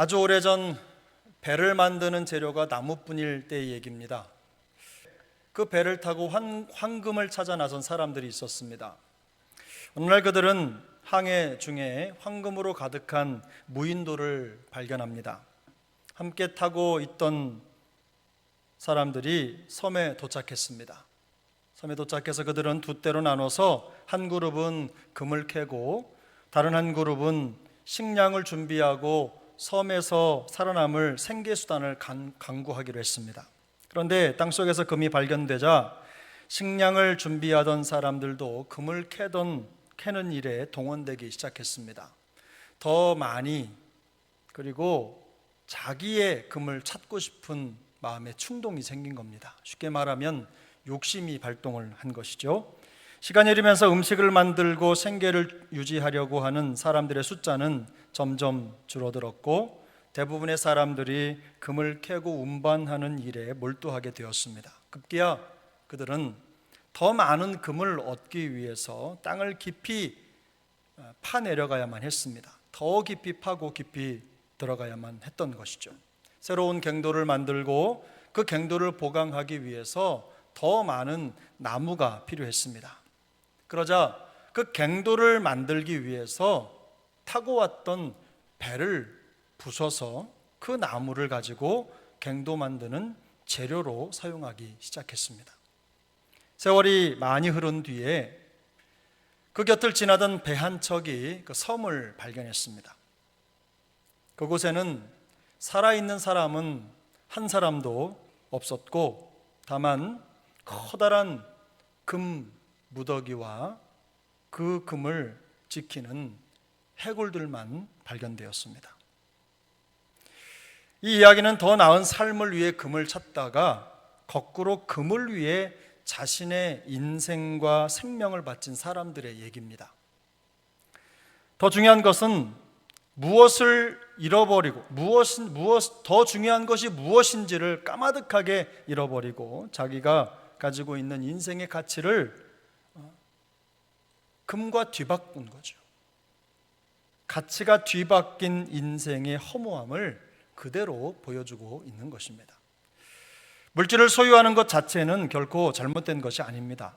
아주 오래전 배를 만드는 재료가 나무뿐일 때의 얘기입니다. 그 배를 타고 환, 황금을 찾아 나선 사람들이 있었습니다. 어느 날 그들은 항해 중에 황금으로 가득한 무인도를 발견합니다. 함께 타고 있던 사람들이 섬에 도착했습니다. 섬에 도착해서 그들은 두 때로 나눠서 한 그룹은 금을 캐고 다른 한 그룹은 식량을 준비하고 섬에서 살아남을 생계 수단을 강구하기로 했습니다. 그런데 땅속에서 금이 발견되자 식량을 준비하던 사람들도 금을 캐던 캐는 일에 동원되기 시작했습니다. 더 많이 그리고 자기의 금을 찾고 싶은 마음의 충동이 생긴 겁니다. 쉽게 말하면 욕심이 발동을 한 것이죠. 시간이 흐르면서 음식을 만들고 생계를 유지하려고 하는 사람들의 숫자는 점점 줄어들었고 대부분의 사람들이 금을 캐고 운반하는 일에 몰두하게 되었습니다. 급기야 그들은 더 많은 금을 얻기 위해서 땅을 깊이 어, 파내려가야만 했습니다. 더 깊이 파고 깊이 들어가야만 했던 것이죠. 새로운 갱도를 만들고 그 갱도를 보강하기 위해서 더 많은 나무가 필요했습니다. 그러자 그 갱도를 만들기 위해서 타고 왔던 배를 부숴서 그 나무를 가지고 갱도 만드는 재료로 사용하기 시작했습니다. 세월이 많이 흐른 뒤에 그 곁을 지나던 배 한 척이 그 섬을 발견했습니다. 그곳에는 살아있는 사람은 한 사람도 없었고 다만 커다란 금 무더기와 그 금을 지키는 해골들만 발견되었습니다. 이 이야기는 더 나은 삶을 위해 금을 찾다가 거꾸로 금을 위해 자신의 인생과 생명을 바친 사람들의 얘기입니다. 더 중요한 것은 무엇을 잃어버리고 무엇 무엇 더 중요한 것이 무엇인지를 까마득하게 잃어버리고 자기가 가지고 있는 인생의 가치를 금과 뒤바꾼 거죠. 가치가 뒤바뀐 인생의 허무함을 그대로 보여주고 있는 것입니다. 물질을 소유하는 것 자체는 결코 잘못된 것이 아닙니다.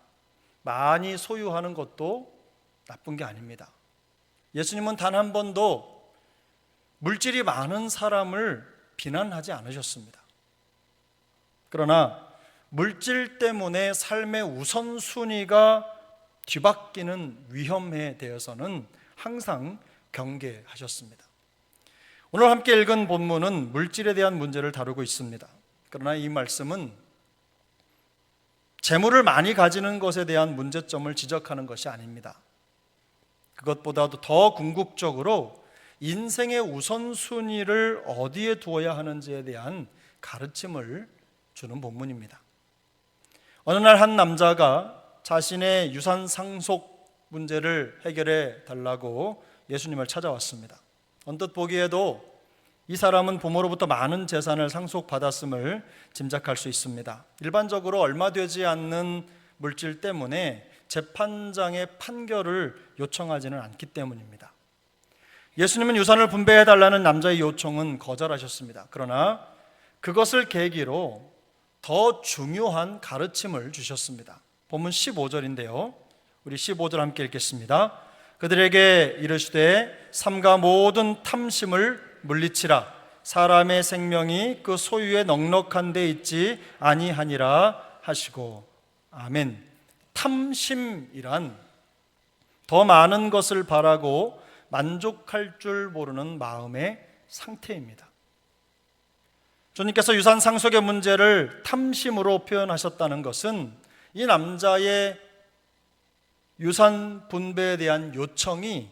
많이 소유하는 것도 나쁜 게 아닙니다. 예수님은 단 한 번도 물질이 많은 사람을 비난하지 않으셨습니다. 그러나 물질 때문에 삶의 우선순위가 뒤바뀌는 위험에 대해서는 항상 경계하셨습니다. 오늘 함께 읽은 본문은 물질에 대한 문제를 다루고 있습니다. 그러나 이 말씀은 재물을 많이 가지는 것에 대한 문제점을 지적하는 것이 아닙니다. 그것보다도 더 궁극적으로 인생의 우선순위를 어디에 두어야 하는지에 대한 가르침을 주는 본문입니다. 어느 날 한 남자가 자신의 유산 상속 문제를 해결해 달라고 예수님을 찾아왔습니다. 언뜻 보기에도 이 사람은 부모로부터 많은 재산을 상속받았음을 짐작할 수 있습니다. 일반적으로 얼마 되지 않는 물질 때문에 재판장의 판결을 요청하지는 않기 때문입니다. 예수님은 유산을 분배해 달라는 남자의 요청은 거절하셨습니다. 그러나 그것을 계기로 더 중요한 가르침을 주셨습니다. 본문 15절인데요. 우리 15절 함께 읽겠습니다. 그들에게 이르시되 삼가 모든 탐심을 물리치라 사람의 생명이 그 소유에 넉넉한 데 있지 아니하니라 하시고 아멘. 탐심이란 더 많은 것을 바라고 만족할 줄 모르는 마음의 상태입니다. 주님께서 유산 상속의 문제를 탐심으로 표현하셨다는 것은 이 남자의 유산 분배에 대한 요청이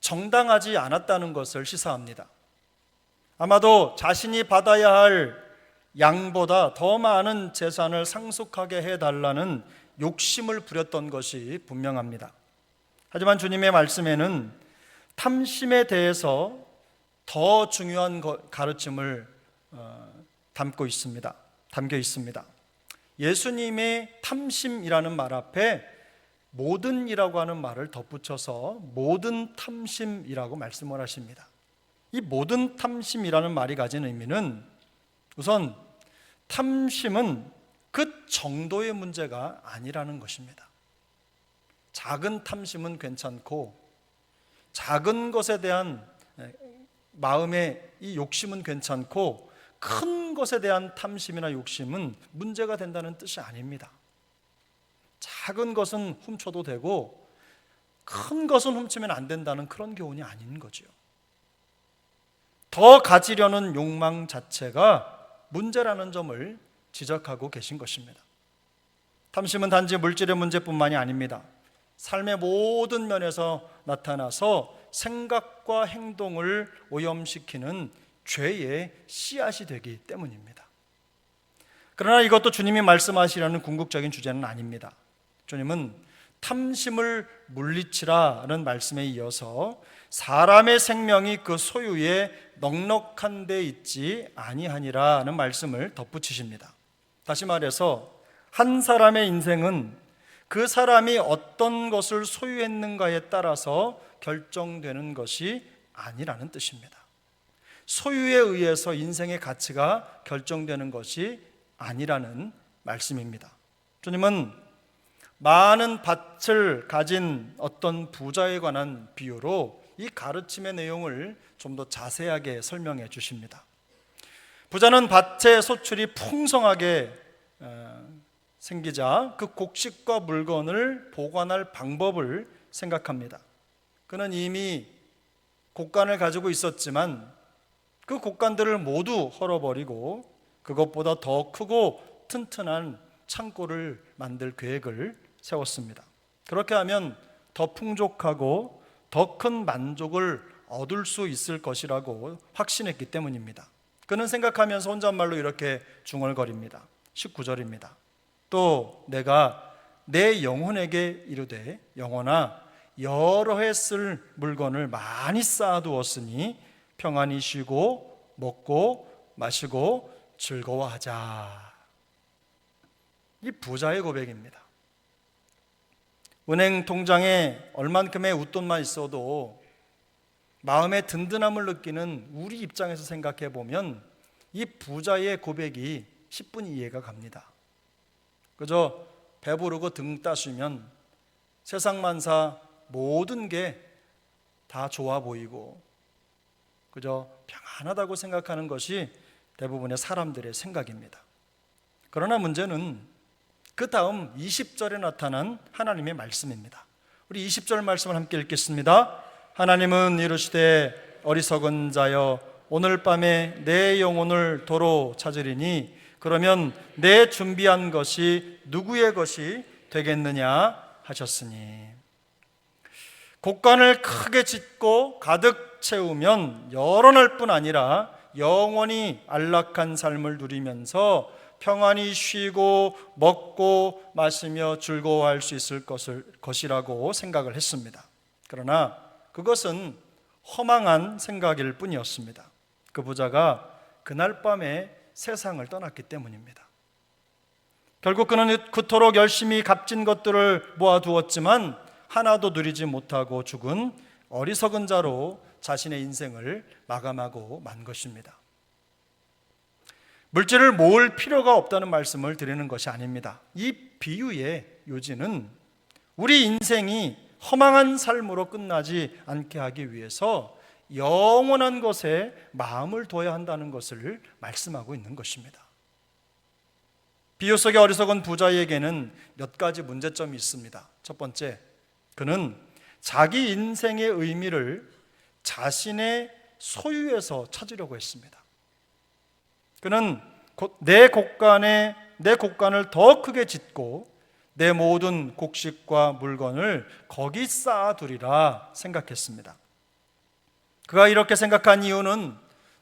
정당하지 않았다는 것을 시사합니다. 아마도 자신이 받아야 할 양보다 더 많은 재산을 상속하게 해달라는 욕심을 부렸던 것이 분명합니다. 하지만 주님의 말씀에는 탐심에 대해서 더 중요한 가르침을 어, 담고 있습니다. 담겨 있습니다. 예수님의 탐심이라는 말 앞에 모든이라고 하는 말을 덧붙여서 모든 탐심이라고 말씀을 하십니다. 이 모든 탐심이라는 말이 가진 의미는 우선 탐심은 그 정도의 문제가 아니라는 것입니다. 작은 탐심은 괜찮고 작은 것에 대한 마음의 이 욕심은 괜찮고 큰 것에 대한 탐심이나 욕심은 문제가 된다는 뜻이 아닙니다. 작은 것은 훔쳐도 되고 큰 것은 훔치면 안 된다는 그런 교훈이 아닌 거죠. 더 가지려는 욕망 자체가 문제라는 점을 지적하고 계신 것입니다. 탐심은 단지 물질의 문제뿐만이 아닙니다. 삶의 모든 면에서 나타나서 생각과 행동을 오염시키는 죄의 씨앗이 되기 때문입니다. 그러나 이것도 주님이 말씀하시려는 궁극적인 주제는 아닙니다. 주님은 탐심을 물리치라는 말씀에 이어서 사람의 생명이 그 소유에 넉넉한 데 있지 아니하니라는 말씀을 덧붙이십니다. 다시 말해서 한 사람의 인생은 그 사람이 어떤 것을 소유했는가에 따라서 결정되는 것이 아니라는 뜻입니다. 소유에 의해서 인생의 가치가 결정되는 것이 아니라는 말씀입니다. 주님은 많은 밭을 가진 어떤 부자에 관한 비유로 이 가르침의 내용을 좀 더 자세하게 설명해 주십니다. 부자는 밭의 소출이 풍성하게 어, 생기자 그 곡식과 물건을 보관할 방법을 생각합니다. 그는 이미 곡간을 가지고 있었지만 그 곡간들을 모두 헐어버리고 그것보다 더 크고 튼튼한 창고를 만들 계획을 세웠습니다. 그렇게 하면 더 풍족하고 더 큰 만족을 얻을 수 있을 것이라고 확신했기 때문입니다. 그는 생각하면서 혼잣말로 이렇게 중얼거립니다. 19절입니다. 또 내가 내 영혼에게 이르되 영혼아 여러 해 쓸 물건을 많이 쌓아두었으니 평안히 쉬고 먹고 마시고 즐거워하자. 이 부자의 고백입니다. 은행 통장에 얼만큼의 웃돈만 있어도 마음의 든든함을 느끼는 우리 입장에서 생각해 보면 이 부자의 고백이 10분 이해가 갑니다. 그저 배부르고 등 따시면 세상 만사 모든 게 다 좋아 보이고 그저 평안하다고 생각하는 것이 대부분의 사람들의 생각입니다. 그러나 문제는 그 다음 20절에 나타난 하나님의 말씀입니다. 우리 20절 말씀을 함께 읽겠습니다. 하나님은 이르시되 어리석은 자여 오늘 밤에 내 영혼을 도로 찾으리니 그러면 내 준비한 것이 누구의 것이 되겠느냐 하셨으니 곡간을 크게 짓고 가득 채우면 여러 날뿐 아니라 영원히 안락한 삶을 누리면서 평안히 쉬고 먹고 마시며 즐거워할 수 있을 것을, 것이라고 생각을 했습니다. 그러나 그것은 허망한 생각일 뿐이었습니다. 그 부자가 그날 밤에 세상을 떠났기 때문입니다. 결국 그는 그토록 열심히 값진 것들을 모아두었지만 하나도 누리지 못하고 죽은 어리석은 자로 자신의 인생을 마감하고 만 것입니다. 물질을 모을 필요가 없다는 말씀을 드리는 것이 아닙니다. 이 비유의 요지는 우리 인생이 허망한 삶으로 끝나지 않게 하기 위해서 영원한 것에 마음을 둬야 한다는 것을 말씀하고 있는 것입니다. 비유 속의 어리석은 부자에게는 몇 가지 문제점이 있습니다. 첫 번째, 그는 자기 인생의 의미를 자신의 소유에서 찾으려고 했습니다. 그는 내 곡간에 내 곡간을 더 크게 짓고 내 모든 곡식과 물건을 거기 쌓아두리라 생각했습니다. 그가 이렇게 생각한 이유는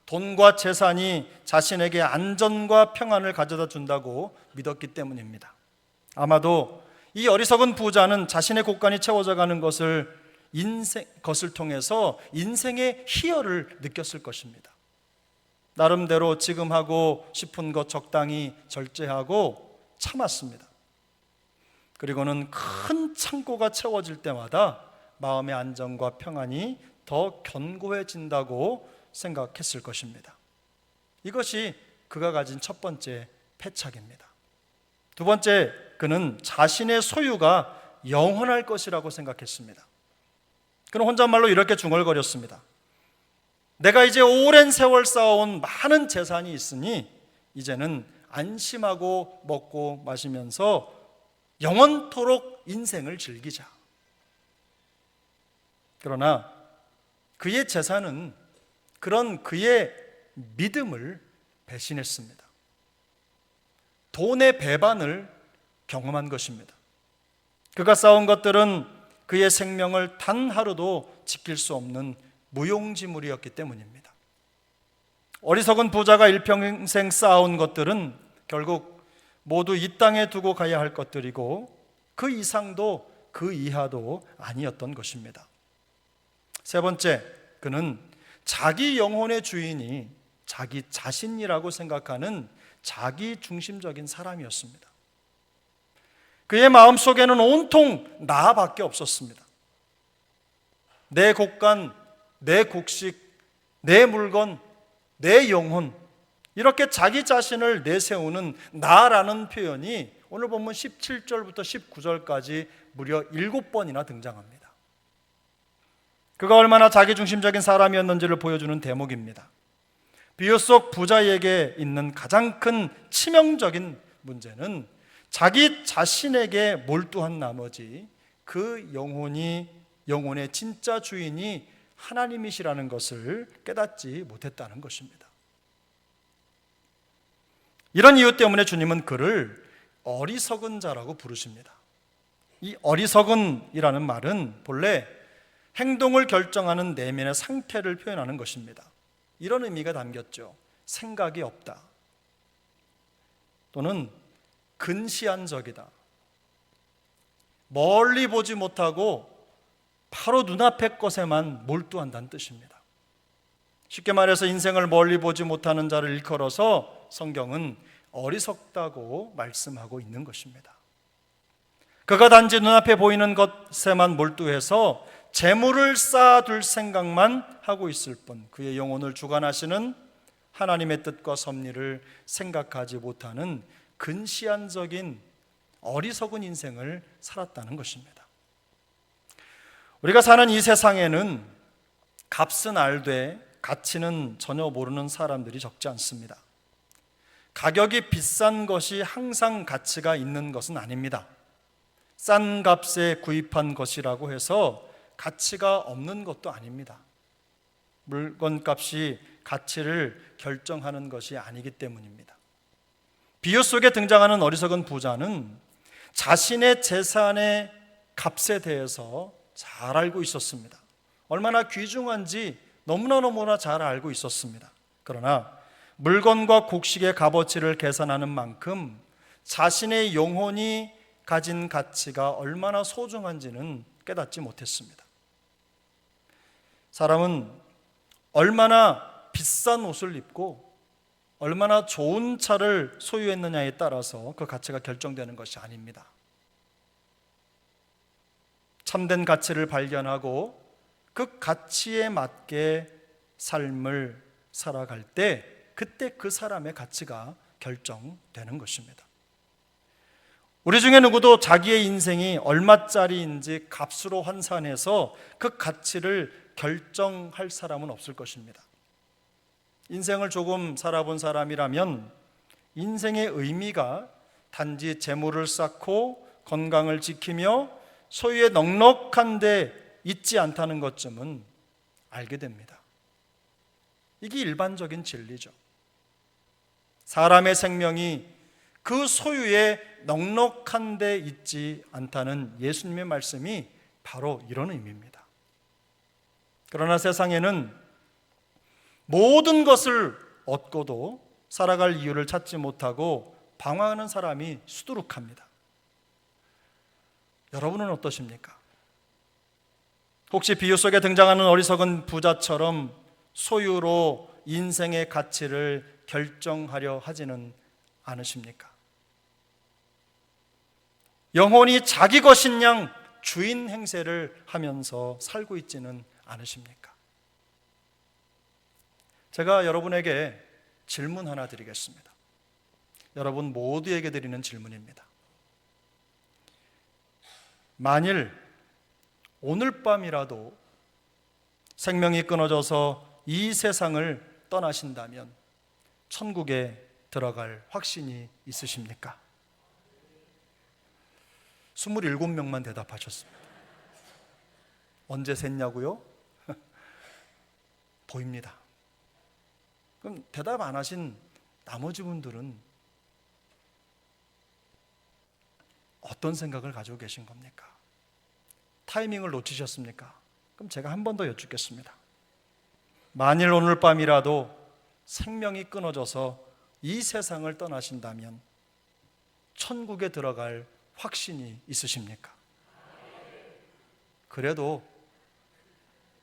돈과 재산이 자신에게 안전과 평안을 가져다 준다고 믿었기 때문입니다. 아마도 이 어리석은 부자는 자신의 곡간이 채워져 가는 것을 인생 것을 통해서 인생의 희열을 느꼈을 것입니다. 나름대로 지금 하고 싶은 것 적당히 절제하고 참았습니다. 그리고는 큰 창고가 채워질 때마다 마음의 안정과 평안이 더 견고해진다고 생각했을 것입니다. 이것이 그가 가진 첫 번째 패착입니다. 두 번째, 그는 자신의 소유가 영원할 것이라고 생각했습니다. 그는 혼잣말로 이렇게 중얼거렸습니다. 내가 이제 오랜 세월 쌓아온 많은 재산이 있으니 이제는 안심하고 먹고 마시면서 영원토록 인생을 즐기자. 그러나 그의 재산은 그런 그의 믿음을 배신했습니다. 돈의 배반을 경험한 것입니다. 그가 쌓은 것들은 그의 생명을 단 하루도 지킬 수 없는 무용지물이었기 때문입니다. 어리석은 부자가 일평생 쌓아온 것들은 결국 모두 이 땅에 두고 가야 할 것들이고 그 이상도 그 이하도 아니었던 것입니다. 세 번째, 그는 자기 영혼의 주인이 자기 자신이라고 생각하는 자기 중심적인 사람이었습니다. 그의 마음 속에는 온통 나밖에 없었습니다. 내 곡간, 내 곡식, 내 물건, 내 영혼, 이렇게 자기 자신을 내세우는 나라는 표현이 오늘 보면 17절부터 19절까지 무려 7번이나 등장합니다. 그가 얼마나 자기중심적인 사람이었는지를 보여주는 대목입니다. 비유 속 부자에게 있는 가장 큰 치명적인 문제는 자기 자신에게 몰두한 나머지 그 영혼이 영혼의 진짜 주인이 하나님이시라는 것을 깨닫지 못했다는 것입니다. 이런 이유 때문에 주님은 그를 어리석은 자라고 부르십니다. 이 어리석은이라는 말은 본래 행동을 결정하는 내면의 상태를 표현하는 것입니다. 이런 의미가 담겼죠. 생각이 없다. 또는 근시안적이다. 멀리 보지 못하고 바로 눈앞의 것에만 몰두한다는 뜻입니다. 쉽게 말해서 인생을 멀리 보지 못하는 자를 일컬어서 성경은 어리석다고 말씀하고 있는 것입니다. 그가 단지 눈앞에 보이는 것에만 몰두해서 재물을 쌓아둘 생각만 하고 있을 뿐 그의 영혼을 주관하시는 하나님의 뜻과 섭리를 생각하지 못하는 근시안적인 어리석은 인생을 살았다는 것입니다. 우리가 사는 이 세상에는 값은 알되 가치는 전혀 모르는 사람들이 적지 않습니다. 가격이 비싼 것이 항상 가치가 있는 것은 아닙니다. 싼 값에 구입한 것이라고 해서 가치가 없는 것도 아닙니다. 물건 값이 가치를 결정하는 것이 아니기 때문입니다. 비유 속에 등장하는 어리석은 부자는 자신의 재산의 값에 대해서 잘 알고 있었습니다. 얼마나 귀중한지 너무나 너무나 잘 알고 있었습니다. 그러나 물건과 곡식의 값어치를 계산하는 만큼 자신의 영혼이 가진 가치가 얼마나 소중한지는 깨닫지 못했습니다. 사람은 얼마나 비싼 옷을 입고 얼마나 좋은 차를 소유했느냐에 따라서 그 가치가 결정되는 것이 아닙니다. 참된 가치를 발견하고 그 가치에 맞게 삶을 살아갈 때 그때 그 사람의 가치가 결정되는 것입니다. 우리 중에 누구도 자기의 인생이 얼마짜리인지 값으로 환산해서 그 가치를 결정할 사람은 없을 것입니다. 인생을 조금 살아본 사람이라면 인생의 의미가 단지 재물을 쌓고 건강을 지키며 소유의 넉넉한데 있지 않다는 것쯤은 알게 됩니다. 이게 일반적인 진리죠. 사람의 생명이 그 소유에 넉넉한데 있지 않다는 예수님의 말씀이 바로 이런 의미입니다. 그러나 세상에는 모든 것을 얻고도 살아갈 이유를 찾지 못하고 방황하는 사람이 수두룩합니다. 여러분은 어떠십니까? 혹시 비유 속에 등장하는 어리석은 부자처럼 소유로 인생의 가치를 결정하려 하지는 않으십니까? 영혼이 자기 것인 양 주인 행세를 하면서 살고 있지는 않으십니까? 제가 여러분에게 질문 하나 드리겠습니다. 여러분 모두에게 드리는 질문입니다. 만일 오늘 밤이라도 생명이 끊어져서 이 세상을 떠나신다면 천국에 들어갈 확신이 있으십니까? 27명만 대답하셨습니다. 언제 샜냐고요? 보입니다. 그럼 대답 안 하신 나머지 분들은 어떤 생각을 가지고 계신 겁니까? 타이밍을 놓치셨습니까? 그럼 제가 한 번 더 여쭙겠습니다. 만일 오늘 밤이라도 생명이 끊어져서 이 세상을 떠나신다면 천국에 들어갈 확신이 있으십니까? 그래도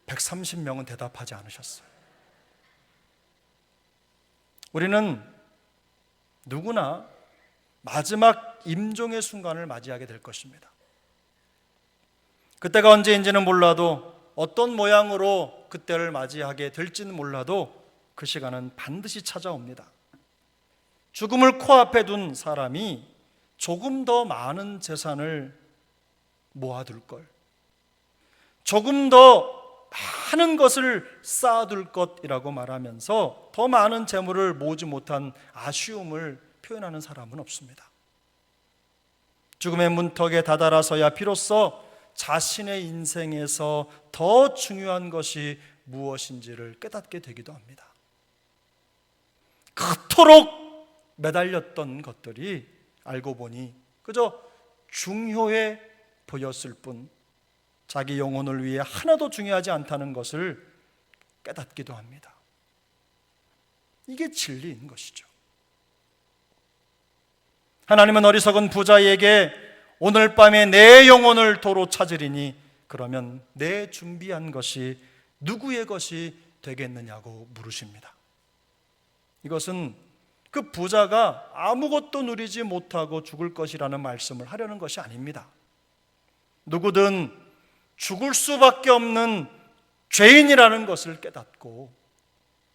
130명은 대답하지 않으셨어요. 우리는 누구나 마지막 임종의 순간을 맞이하게 될 것입니다. 그때가 언제인지는 몰라도 어떤 모양으로 그때를 맞이하게 될지는 몰라도 그 시간은 반드시 찾아옵니다. 죽음을 코앞에 둔 사람이 조금 더 많은 재산을 모아둘 걸, 조금 더 많은 것을 쌓아둘 것이라고 말하면서 더 많은 재물을 모으지 못한 아쉬움을 표현하는 사람은 없습니다. 죽음의 문턱에 다다라서야 비로소 자신의 인생에서 더 중요한 것이 무엇인지를 깨닫게 되기도 합니다. 그토록 매달렸던 것들이 알고 보니 그저 중요해 보였을 뿐 자기 영혼을 위해 하나도 중요하지 않다는 것을 깨닫기도 합니다. 이게 진리인 것이죠. 하나님은 어리석은 부자에게 오늘 밤에 내 영혼을 도로 찾으리니 그러면 내 준비한 것이 누구의 것이 되겠느냐고 물으십니다. 이것은 그 부자가 아무것도 누리지 못하고 죽을 것이라는 말씀을 하려는 것이 아닙니다. 누구든 죽을 수밖에 없는 죄인이라는 것을 깨닫고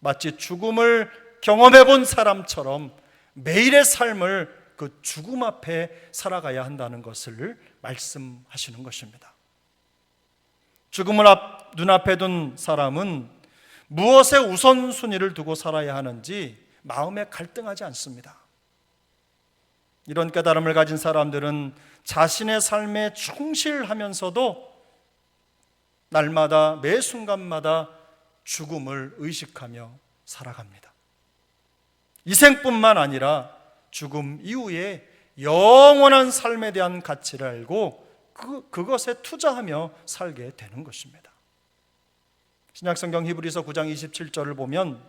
마치 죽음을 경험해 본 사람처럼 매일의 삶을 그 죽음 앞에 살아가야 한다는 것을 말씀하시는 것입니다. 죽음을 앞, 눈앞에 둔 사람은 무엇에 우선순위를 두고 살아야 하는지 마음에 갈등하지 않습니다. 이런 깨달음을 가진 사람들은 자신의 삶에 충실하면서도 날마다 매 순간마다 죽음을 의식하며 살아갑니다. 이 생뿐만 아니라 죽음 이후에 영원한 삶에 대한 가치를 알고 그, 그것에 투자하며 살게 되는 것입니다. 신약성경 히브리서 9장 27절을 보면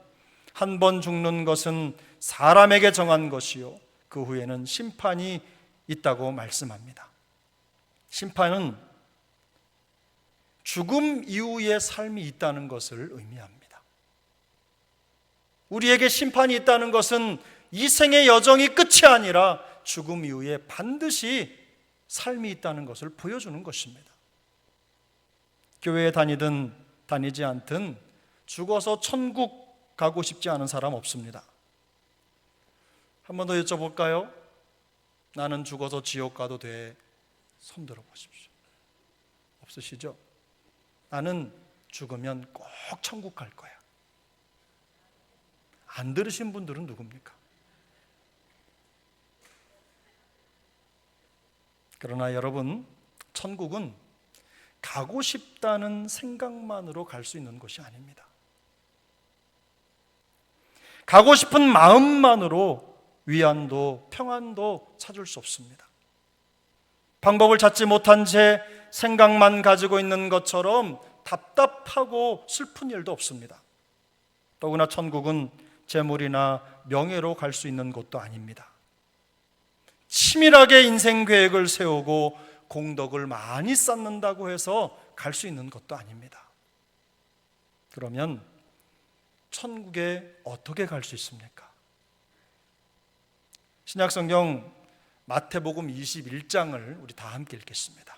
한 번 죽는 것은 사람에게 정한 것이요 그 후에는 심판이 있다고 말씀합니다. 심판은 죽음 이후의 삶이 있다는 것을 의미합니다. 우리에게 심판이 있다는 것은 이 생의 여정이 끝이 아니라 죽음 이후에 반드시 삶이 있다는 것을 보여주는 것입니다. 교회에 다니든 다니지 않든 죽어서 천국 가고 싶지 않은 사람 없습니다. 한 번 더 여쭤볼까요? 나는 죽어서 지옥 가도 돼. 손 들어 보십시오. 없으시죠? 나는 죽으면 꼭 천국 갈 거야. 안 들으신 분들은 누굽니까? 그러나 여러분, 천국은 가고 싶다는 생각만으로 갈 수 있는 곳이 아닙니다. 가고 싶은 마음만으로 위안도 평안도 찾을 수 없습니다. 방법을 찾지 못한 채 생각만 가지고 있는 것처럼 답답하고 슬픈 일도 없습니다. 더구나 천국은 재물이나 명예로 갈 수 있는 곳도 아닙니다. 치밀하게 인생 계획을 세우고 공덕을 많이 쌓는다고 해서 갈 수 있는 것도 아닙니다. 그러면 천국에 어떻게 갈 수 있습니까? 신약성경 마태복음 21장을 우리 다 함께 읽겠습니다.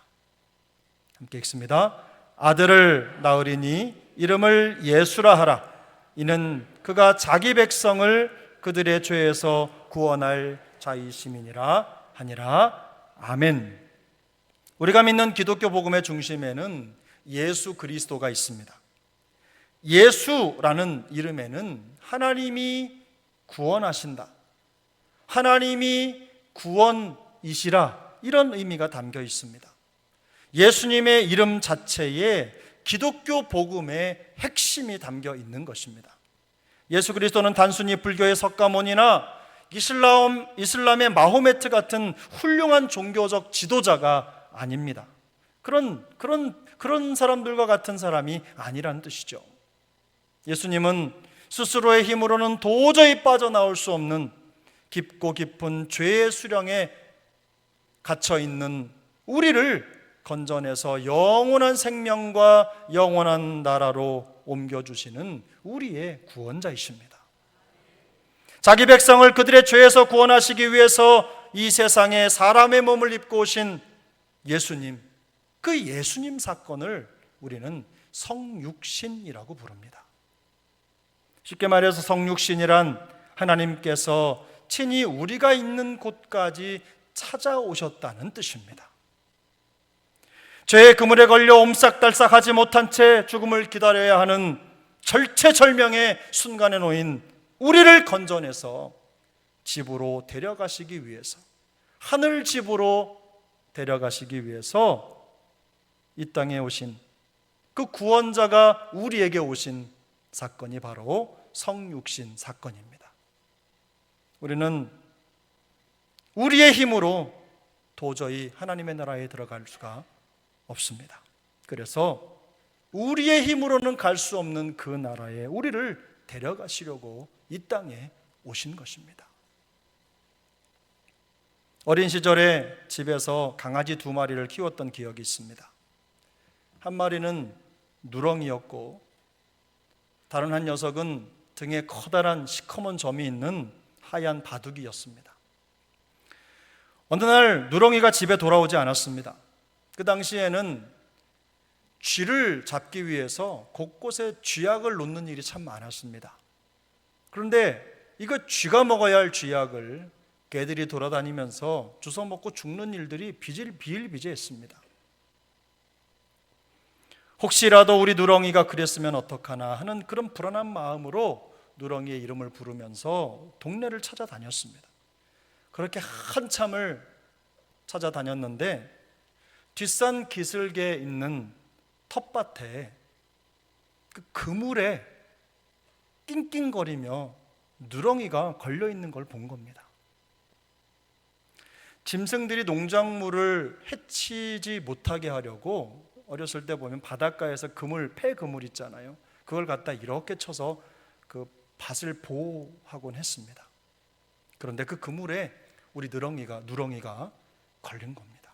함께 읽습니다. 아들을 낳으리니 이름을 예수라 하라. 이는 그가 자기 백성을 그들의 죄에서 구원할 자이심이니라 하니라. 아멘. 우리가 믿는 기독교 복음의 중심에는 예수 그리스도가 있습니다. 예수라는 이름에는 하나님이 구원하신다. 하나님이 구원이시라. 이런 의미가 담겨 있습니다. 예수님의 이름 자체에 기독교 복음의 핵심이 담겨 있는 것입니다. 예수 그리스도는 단순히 불교의 석가모니나 이슬람, 이슬람의 마호메트 같은 훌륭한 종교적 지도자가 아닙니다. 그런, 그런, 그런 사람들과 같은 사람이 아니라는 뜻이죠. 예수님은 스스로의 힘으로는 도저히 빠져나올 수 없는 깊고 깊은 죄의 수령에 갇혀 있는 우리를 건져내서 영원한 생명과 영원한 나라로 옮겨주시는 우리의 구원자이십니다. 자기 백성을 그들의 죄에서 구원하시기 위해서 이 세상에 사람의 몸을 입고 오신 예수님, 그 예수님 사건을 우리는 성육신이라고 부릅니다. 쉽게 말해서 성육신이란 하나님께서 친히 우리가 있는 곳까지 찾아오셨다는 뜻입니다. 죄의 그물에 걸려 옴싹달싹하지 못한 채 죽음을 기다려야 하는 절체절명의 순간에 놓인 우리를 건져내서 집으로 데려가시기 위해서 하늘 집으로 데려가시기 위해서 이 땅에 오신 그 구원자가 우리에게 오신 사건이 바로 성육신 사건입니다. 우리는 우리의 힘으로 도저히 하나님의 나라에 들어갈 수가 없습니다. 그래서 우리의 힘으로는 갈 수 없는 그 나라에 우리를 데려가시려고 이 땅에 오신 것입니다. 어린 시절에 집에서 강아지 두 마리를 키웠던 기억이 있습니다. 한 마리는 누렁이였고 다른 한 녀석은 등에 커다란 시커먼 점이 있는 하얀 바둑이였습니다. 어느 날 누렁이가 집에 돌아오지 않았습니다. 그 당시에는 쥐를 잡기 위해서 곳곳에 쥐약을 놓는 일이 참 많았습니다. 그런데 이거 쥐가 먹어야 할 쥐약을 개들이 돌아다니면서 주워 먹고 죽는 일들이 비일비재했습니다. 혹시라도 우리 누렁이가 그랬으면 어떡하나 하는 그런 불안한 마음으로 누렁이의 이름을 부르면서 동네를 찾아다녔습니다. 그렇게 한참을 찾아다녔는데 뒷산 기슭에 있는 텃밭에 그 그물에 낑낑거리며 누렁이가 걸려 있는 걸 본 겁니다. 짐승들이 농작물을 해치지 못하게 하려고 어렸을 때 보면 바닷가에서 그물 폐 그물 있잖아요. 그걸 갖다 이렇게 쳐서 그 밭을 보호하곤 했습니다. 그런데 그 그물에 우리 누렁이가 누렁이가 걸린 겁니다.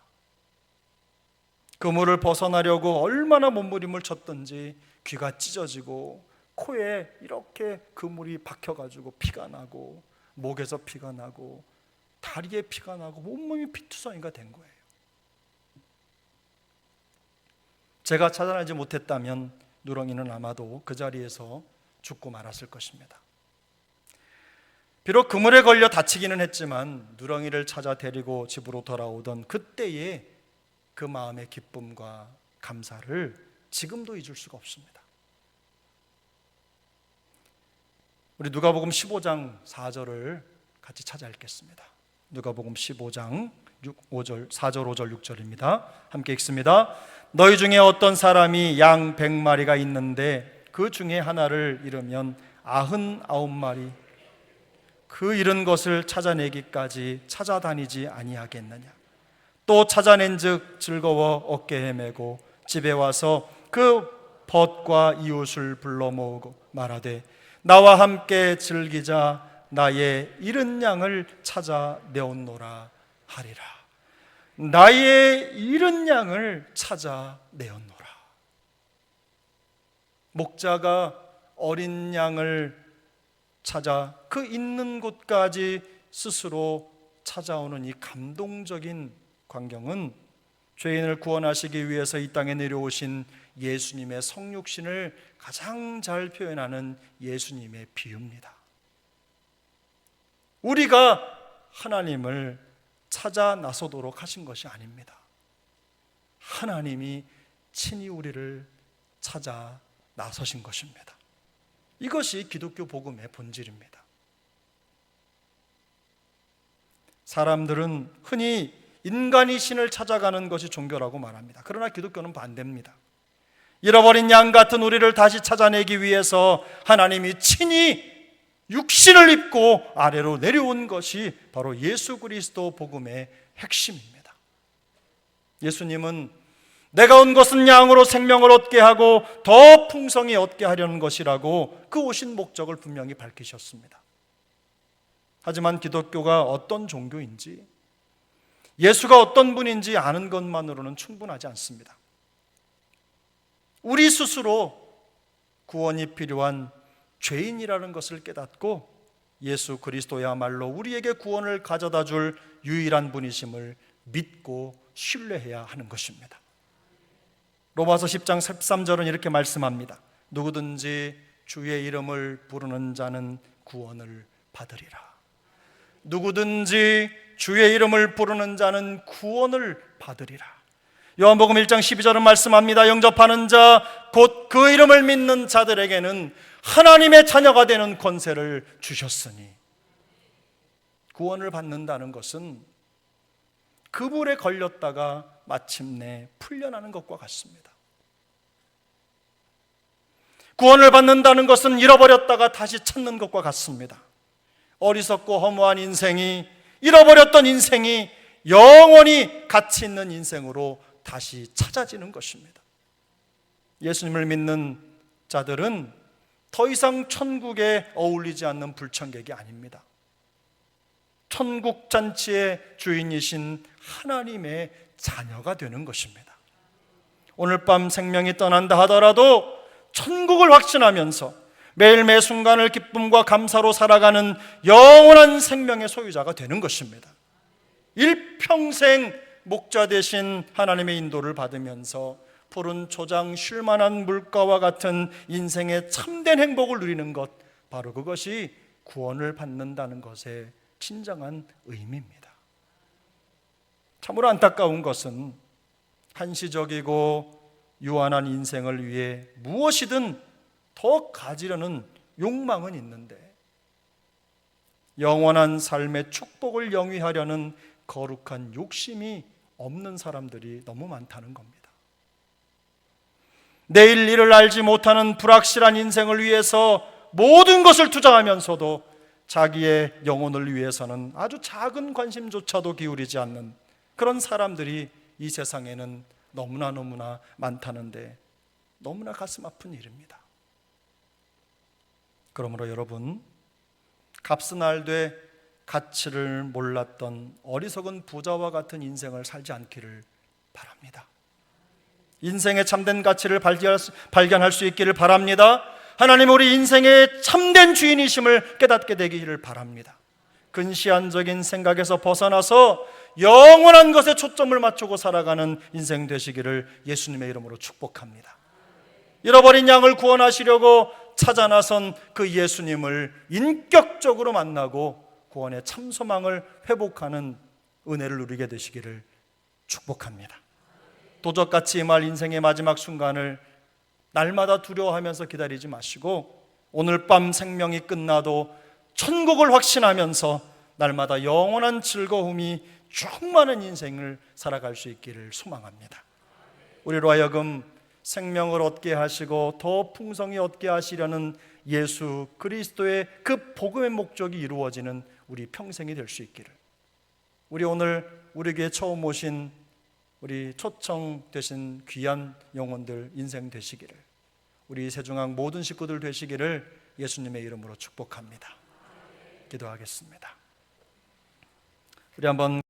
그물을 벗어나려고 얼마나 몸부림을 쳤든지 귀가 찢어지고 코에 이렇게 그물이 박혀 가지고 피가 나고 목에서 피가 나고 다리에 피가 나고 온몸이 피투성이가 된 거예요. 제가 찾아내지 못했다면 누렁이는 아마도 그 자리에서 죽고 말았을 것입니다. 비록 그물에 걸려 다치기는 했지만 누렁이를 찾아 데리고 집으로 돌아오던 그때의 그 마음의 기쁨과 감사를 지금도 잊을 수가 없습니다. 우리 누가복음 15장 4절을 같이 찾아 읽겠습니다. 누가복음 15장 6, 5절, 4절, 5절, 6절입니다. 함께 읽습니다. 너희 중에 어떤 사람이 양 100마리가 있는데 그 중에 하나를 잃으면 아흔 아홉 마리 그 잃은 것을 찾아내기까지 찾아다니지 아니하겠느냐. 또 찾아낸즉 즐거워 어깨 헤매고 집에 와서 그 벗과 이웃을 불러 모으고 말하되 나와 함께 즐기자 나의 잃은 양을 찾아 내었노라 하리라. 나의 잃은 양을 찾아 내었노라. 목자가 어린 양을 찾아 그 있는 곳까지 스스로 찾아오는 이 감동적인 광경은 죄인을 구원하시기 위해서 이 땅에 내려오신 예수님의 성육신을 가장 잘 표현하는 예수님의 비유입니다. 우리가 하나님을 찾아 나서도록 하신 것이 아닙니다. 하나님이 친히 우리를 찾아 나서신 것입니다. 이것이 기독교 복음의 본질입니다. 사람들은 흔히 인간이 신을 찾아가는 것이 종교라고 말합니다. 그러나 기독교는 반대입니다. 잃어버린 양 같은 우리를 다시 찾아내기 위해서 하나님이 친히 육신을 입고 아래로 내려온 것이 바로 예수 그리스도 복음의 핵심입니다. 예수님은 내가 온 것은 양으로 생명을 얻게 하고 더 풍성히 얻게 하려는 것이라고 그 오신 목적을 분명히 밝히셨습니다. 하지만 기독교가 어떤 종교인지 예수가 어떤 분인지 아는 것만으로는 충분하지 않습니다. 우리 스스로 구원이 필요한 죄인이라는 것을 깨닫고 예수 그리스도야말로 우리에게 구원을 가져다 줄 유일한 분이심을 믿고 신뢰해야 하는 것입니다. 로마서 10장 13절은 이렇게 말씀합니다. 누구든지 주의 이름을 부르는 자는 구원을 받으리라. 누구든지 주의 이름을 부르는 자는 구원을 받으리라. 요한복음 1장 12절은 말씀합니다. 영접하는 자, 곧 그 이름을 믿는 자들에게는 하나님의 자녀가 되는 권세를 주셨으니 구원을 받는다는 것은 그물에 걸렸다가 마침내 풀려나는 것과 같습니다. 구원을 받는다는 것은 잃어버렸다가 다시 찾는 것과 같습니다. 어리석고 허무한 인생이 잃어버렸던 인생이 영원히 가치 있는 인생으로 다시 찾아지는 것입니다. 예수님을 믿는 자들은 더 이상 천국에 어울리지 않는 불청객이 아닙니다. 천국 잔치의 주인이신 하나님의 자녀가 되는 것입니다. 오늘 밤 생명이 떠난다 하더라도 천국을 확신하면서 매일 매 순간을 기쁨과 감사로 살아가는 영원한 생명의 소유자가 되는 것입니다. 일평생 목자 되신 하나님의 인도를 받으면서 푸른 초장 쉴 만한 물가와 같은 인생의 참된 행복을 누리는 것 바로 그것이 구원을 받는다는 것의 진정한 의미입니다. 참으로 안타까운 것은 한시적이고 유한한 인생을 위해 무엇이든 더 가지려는 욕망은 있는데 영원한 삶의 축복을 영위하려는 거룩한 욕심이 없는 사람들이 너무 많다는 겁니다. 내일 일을 알지 못하는 불확실한 인생을 위해서 모든 것을 투자하면서도 자기의 영혼을 위해서는 아주 작은 관심조차도 기울이지 않는 그런 사람들이 이 세상에는 너무나 너무나 많다는데 너무나 가슴 아픈 일입니다. 그러므로 여러분 값은 알되 가치를 몰랐던 어리석은 부자와 같은 인생을 살지 않기를 바랍니다. 인생의 참된 가치를 발견할 수 있기를 바랍니다. 하나님 우리 인생의 참된 주인이심을 깨닫게 되기를 바랍니다. 근시안적인 생각에서 벗어나서 영원한 것에 초점을 맞추고 살아가는 인생 되시기를 예수님의 이름으로 축복합니다. 잃어버린 양을 구원하시려고 찾아 나선 그 예수님을 인격적으로 만나고 구원의 참 소망을 회복하는 은혜를 누리게 되시기를 축복합니다. 도적같이 말 인생의 마지막 순간을 날마다 두려워하면서 기다리지 마시고 오늘 밤 생명이 끝나도 천국을 확신하면서 날마다 영원한 즐거움이 충만한 인생을 살아갈 수 있기를 소망합니다. 우리로 하여금 생명을 얻게 하시고 더 풍성히 얻게 하시려는 예수 그리스도의 그 복음의 목적이 이루어지는 우리 평생이 될 수 있기를. 우리 오늘 우리에게 처음 오신 우리 초청 되신 귀한 영혼들 인생 되시기를. 우리 세중앙 모든 식구들 되시기를 예수님의 이름으로 축복합니다. 기도하겠습니다. 우리 한번